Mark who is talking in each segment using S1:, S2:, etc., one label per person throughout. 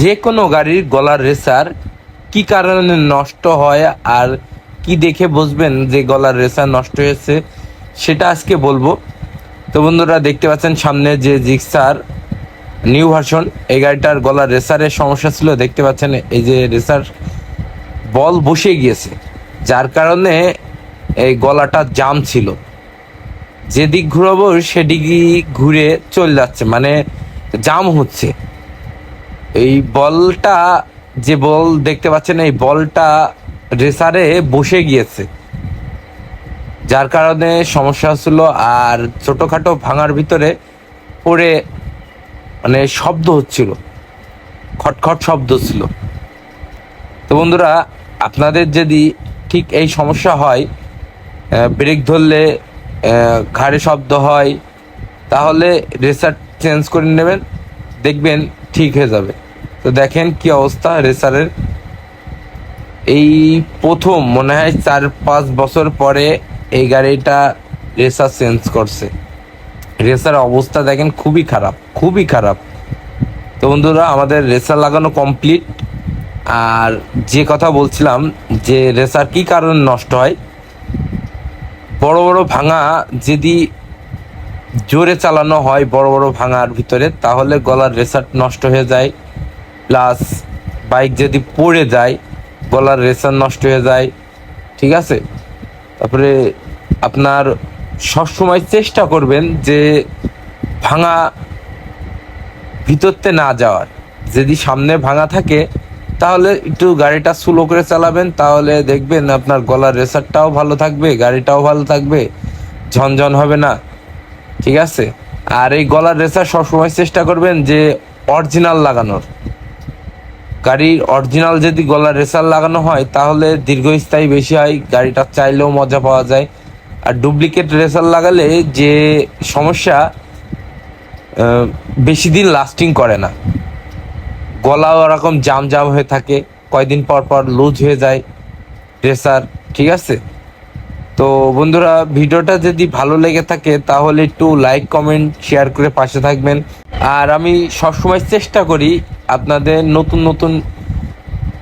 S1: যে কোনো গাড়ির গলার রেসার কি কারণে নষ্ট হয় আর কি দেখে বুঝবেন যে গলার রেসার নষ্ট হয়েছে, সেটা আজকে বলব। তো বন্ধুরা, দেখতে পাচ্ছেন সামনে যে জিক্সার নিউ ভার্সন, এই গাড়িটার গলার রেসারের সমস্যা ছিল। দেখতে পাচ্ছেন এই যে রেসার বল বসে গিয়েছে, যার কারণে এই গলাটা জাম ছিল। যেদিক ঘুরাবো, সেদিকই ঘুরে চলে যাচ্ছে মানে জাম হচ্ছে। এই বলটা, যে বল দেখতে পাচ্ছেন, এই বলটা রেসারে বসে গিয়েছে। যার কারণে সমস্যা হচ্ছিল আর ছোটখাটো ভাঙার ভিতরে পড়ে মানে শব্দ হচ্ছিল। খটখট শব্দ ছিল। তো বন্ধুরা, আপনাদের যদি ঠিক এই সমস্যা হয় ব্রেক ধরলে ঘাড়ে শব্দ হয়, তাহলে রেসার চেঞ্জ করে নেবেন, দেখবেন ঠিক হয়ে যাবে। তো দেখেন কি অবস্থা রেসারের। এই প্রথম মনে হয় চার পাঁচ বছর পরে এই গাড়িটা রেসার চেঞ্জ করছে। রেসার অবস্থা দেখেন খুবই খারাপ খুবই খারাপ। তো বন্ধুরা, আমাদের রেসার লাগানো কমপ্লিট আর যে কথা বলছিলাম যে রেসার কি কারণে নষ্ট হয়? বড় বড় ভাঙা যদি জোরে চালানো হয় বড় বড় ভাঙার ভিতরে, তাহলে গলার রেসার নষ্ট হয়ে যায়। প্লাস বাইক যদি পড়ে যায়, গলার রেসার নষ্ট হয়ে যায়, ঠিক আছে? তারপরে আপনার সবসময় চেষ্টা করবেন যে ভাঙা ভিতরতে না যাওয়ার। যদি সামনে ভাঙা থাকে, তাহলে একটু গাড়িটা স্লো করে চালাবেন, তাহলে দেখবেন আপনার গলার রেসারটাও ভালো থাকবে, গাড়িটাও ভালো থাকবে, ঝনঝন হবে না, ঠিক আছে? আর এই গলার রেসার সবসময় চেষ্টা করবেন যে অরিজিনাল লাগানোর। গাড়ির অরিজিনাল যদি গলার রেসার লাগানো হয়, তাহলে দীর্ঘস্থায়ী বেশি হয়, গাড়িটা চাইলেও মজা পাওয়া যায়। আর ডুপ্লিকেট রেসার লাগালে যে সমস্যা বেশি দিন লাস্টিং করে না। গলাও ওরকম জাম জাম হয়ে থাকে, কয়দিন পর পর লুজ হয়ে যায় রেসার ঠিক আছে? তো বন্ধুরা, ভিডিওটা যদি ভালো লেগে থাকে, তাহলে একটু লাইক কমেন্ট শেয়ার করে পাশে থাকবেন। আর আমি সবসময় চেষ্টা করি আপনাদের নতুন নতুন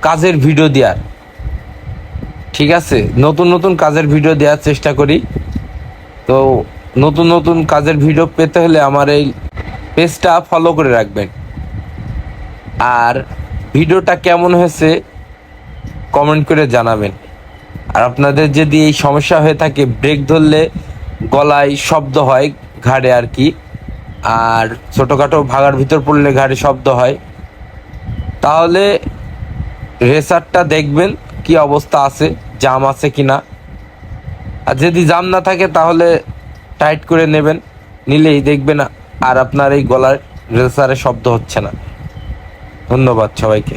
S1: কাজের ভিডিও দেওয়ার ঠিক আছে? নতুন নতুন কাজের ভিডিও দেওয়ার চেষ্টা করি। তো নতুন নতুন কাজের ভিডিও পেতে হলে আমার এই পেজটা ফলো করে রাখবেন। আর ভিডিওটা কেমন হয়েছে কমেন্ট করে জানাবেন। আর আপনাদের যদি এই সমস্যা হয়ে থাকে ব্রেক ধরলে গলায় শব্দ হয় ঘাড়ে আর কি। আর ছোটোখাটো ভাগার ভিতর পড়লে ঘাড়ে শব্দ হয়। তাহলে রেসারটা দেখবেন কি অবস্থা আছে, জাম আছে কি না আর যদি জাম না থাকে তাহলে টাইট করে নেবেন, নিলেই দেখবেন আর আপনার এই গলার রেসারে শব্দ হচ্ছে না। ধন্যবাদ সবাইকে।